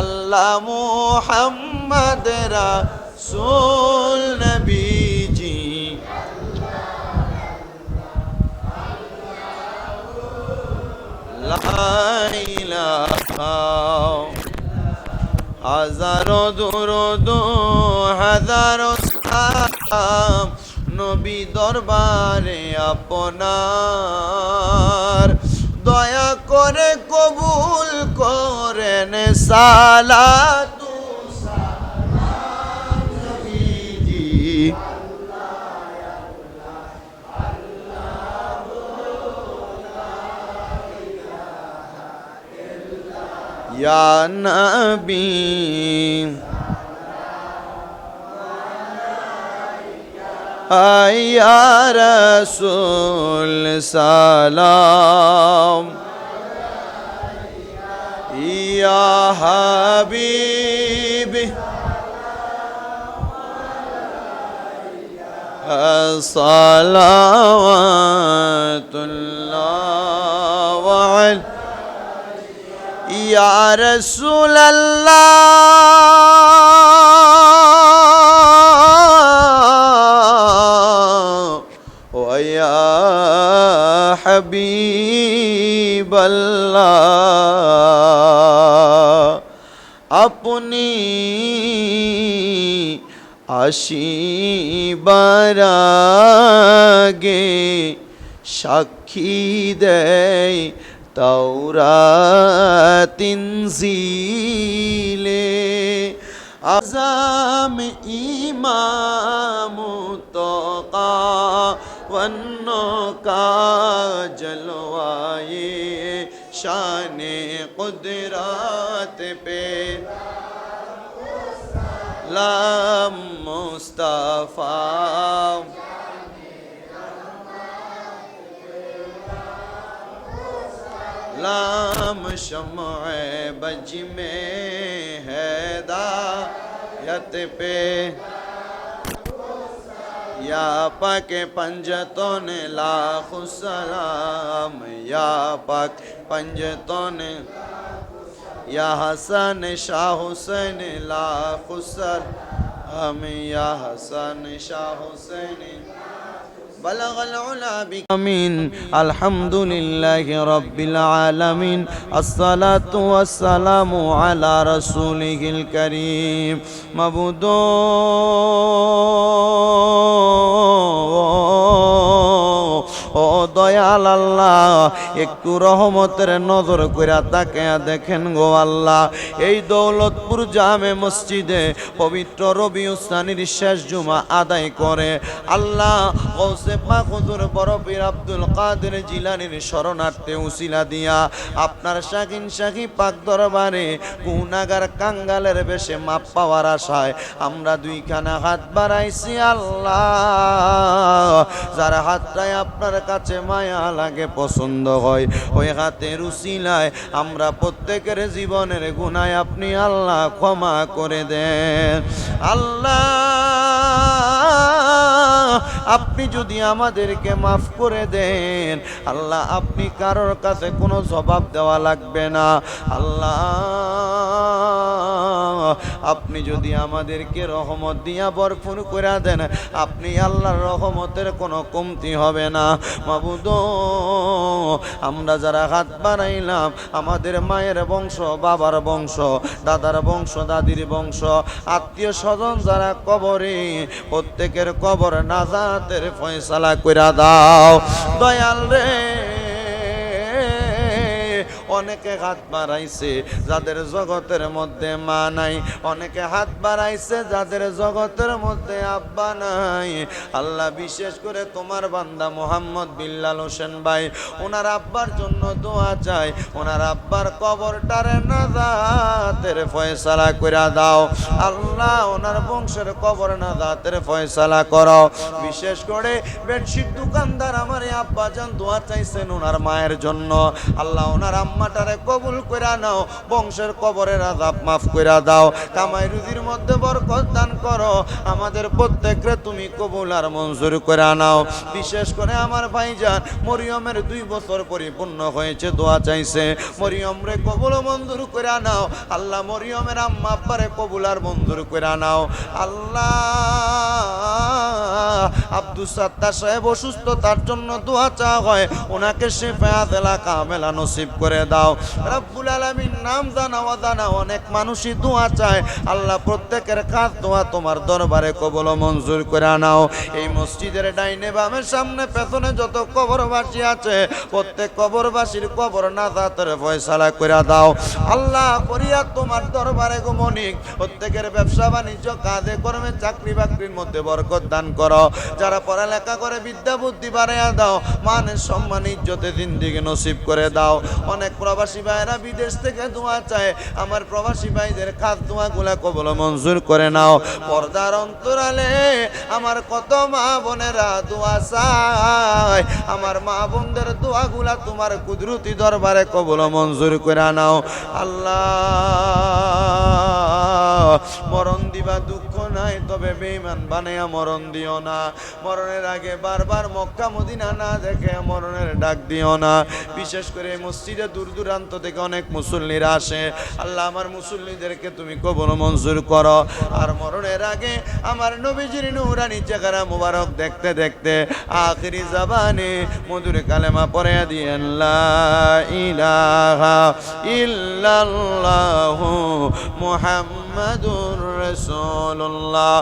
আল্লাহ মুহাম্মদ রাসূল নবীজি। হাজারো দুরুদ হাজারো নবী দরবারে আপনার। দয়া সালাতু সালাম নবীজি ইয়া নবী। ইয়া রসুল সালাম। يا حبيبي. صلوات الله وعلى يا رسول الله. ويا حبيب الله. আপনি আসিবার আগে সাক্ষী দেয় তাওরাতিনজিলে আজাম ইমাম তকা वन्न का जलवाए شان قدرات پہ۔ لام مصطفیٰ۔ لام شمع بج میں ہے دا یت پہ۔ یا پاک پنجتون لاکھ سلام یا پاک پنجتون یا حسن شاہ حسین لاکھ سلام یا حسن شاہ حسین بلغ العلا بكمين الحمد لله رب العالمين الصلاة والسلام على رسوله الكريم مبدون দয়াল আল্লাহ, একটু রহমতের নজর কইরা তাকে দেখেন গো আল্লাহ। এই দৌলতপুর জামে মসজিদে পবিত্র রবি উস্তানির শেষ জুমা আদায় করে। আল্লাহ পীর আব্দুল কাদের জিলানির শরণার্থে উসিলা দিয়া আপনার শাকিন শাকি পাক দরবারে গুনাগার কাঙ্গালের বেশে মাপ পাওয়ার আশায় আমরা দুইখানা হাত বাড়াইছি আল্লাহ। যার হাতটাই আপনার কাছে মায়া লাগে, পছন্দ হয়। ওই হাতের উসিলায় আমরা প্রত্যেকের জীবনের গুনায় আপনি আল্লাহ ক্ষমা করে দেন। আল্লাহ, আপনি যদি আমাদেরকে মাফ করে দেন, আল্লাহ, আপনি কারোর কাছে কোনো জবাব দেওয়া লাগবে না। আল্লাহ আপনি যদি আমাদেরকে রহমত দিয়া ভরপুর করে দেন, আপনি আল্লাহর রহমতের কোনো কমতি হবে না। মাবুদ, আমরা যারা হাত বানাইলাম আমাদের মায়ের বংশ, বাবার বংশ, দাদার বংশ, দাদির বংশ, আত্মীয় স্বজন যারা কবরে, প্রত্যেকের কবর নাজাতের ফয়সালা কইরা দাও। দয়াল রে অনেকে হাত বাড়াইছে, যাদের জগতের মধ্যে মা নাই। অনেকে হাত বাড়াইছে, যাদের জগতের মধ্যে আব্বা নাই। আল্লাহ বিশেষ করে তোমার বান্দা মোহাম্মদ বিল্লাল হোসেন ভাই, ওনার আব্বার জন্য দোয়া চাই। ওনার আব্বার কবরটারে না দাঁতের ফয়সালা কইরা দাও। আল্লাহ ওনার বংশের কবর না দাঁতের ফয়সালা করো। বিশেষ করে বেডশিট দোকানদার আমার আব্বা যান দোয়া চাইছেন ওনার মায়ের জন্য। আল্লাহ ওনার আম্মাটারে কবুল কইরা নাও, বংশের কবরের আজাব মাফ কইরা দাও। কামাই রুজির মধ্যে বরকত দান করো, আমাদের প্রত্যেকরে তুমি কবুল আর মঞ্জুর করে নাও। বিশেষ করে আমার ভাইজান, মরিয়মের দুই বছর পরিপূর্ণ হয়েছে, দোয়া চাইছে। মরিয়ম রে কবুল মঞ্জুর করে নাও, আল্লাহ মরিয়মের আম্মা আব্বারে কবুল আর মঞ্জুর করে নাও। আল্লাহ আব্দুল সাত্তার সাহেব অসুস্থ, তার জন্য দোয়া চা হয়। ওনাকে সে ফেয়াদেলা কামেলা নসিব করে দাও। রব্বুল আলামিন নাম জানা অজানা অনেক মানুষই দোয়া চায়। আল্লাহ প্রত্যেকের কাজ দোয়া তোমার দরবারে কবল মঞ্জুর করে নাও। এই মসজিদের ডাইনে বামের সামনে পেছনে যত কবরবাসী আছে, প্রত্যেক কবরবাসীর কবর না তাদের ফয়সালা করে দাও। আল্লাহ করিয়া তোমার দরবারে গো মনিক। প্রত্যেকের ব্যবসা বাণিজ্য কাজে কর্মে চাকরি বাকরির মধ্যে বরকত দান করো। যারা পড়ালেখা করে বিদ্যা বুদ্ধি বাড়াইয়া দাও, মানের সম্মান, ইজ্জতে দিকে নসিব করে দাও। অনেক প্রবাসী ভাইরা বিদেশ থেকে দোয়া চায়, আমার প্রবাসী ভাইদের খাদ দোয়াগুলা কবল মঞ্জুর করে নাও। পর্দার অন্তরালে আমার কত মা বোনেরা দোয়া চায়, আমার মা বোনদের দোয়াগুলা তোমার কুদরতি দরবারে কবল মঞ্জুর করে নাও। আল্লাহ, মরণ দিবা দুঃখ নাই, তবে বেইমান বানাইয়া মরণ দিও না। মরণের আগে বারবার মক্কা, মদিনা না দেখে মরণের ডাক দিও না। বিশেষ করে মসজিদে দূর দূরান্ত থেকে অনেক মুসল্লিরা আসে। আল্লাহ আমার মুসল্লিদেরকে তুমি কবল মঞ্জুর করো। আর মরণের আগে আমার নবীজির নুরানি চেহারা মুবারক দেখতে দেখতে আখিরি জাবানে মধুর কালেমা পড়ে দিয়ে লা ইলাহা ইল্লাল্লাহু মুহাম্মাদুর রাসূলুল্লাহ